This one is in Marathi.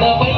Bye.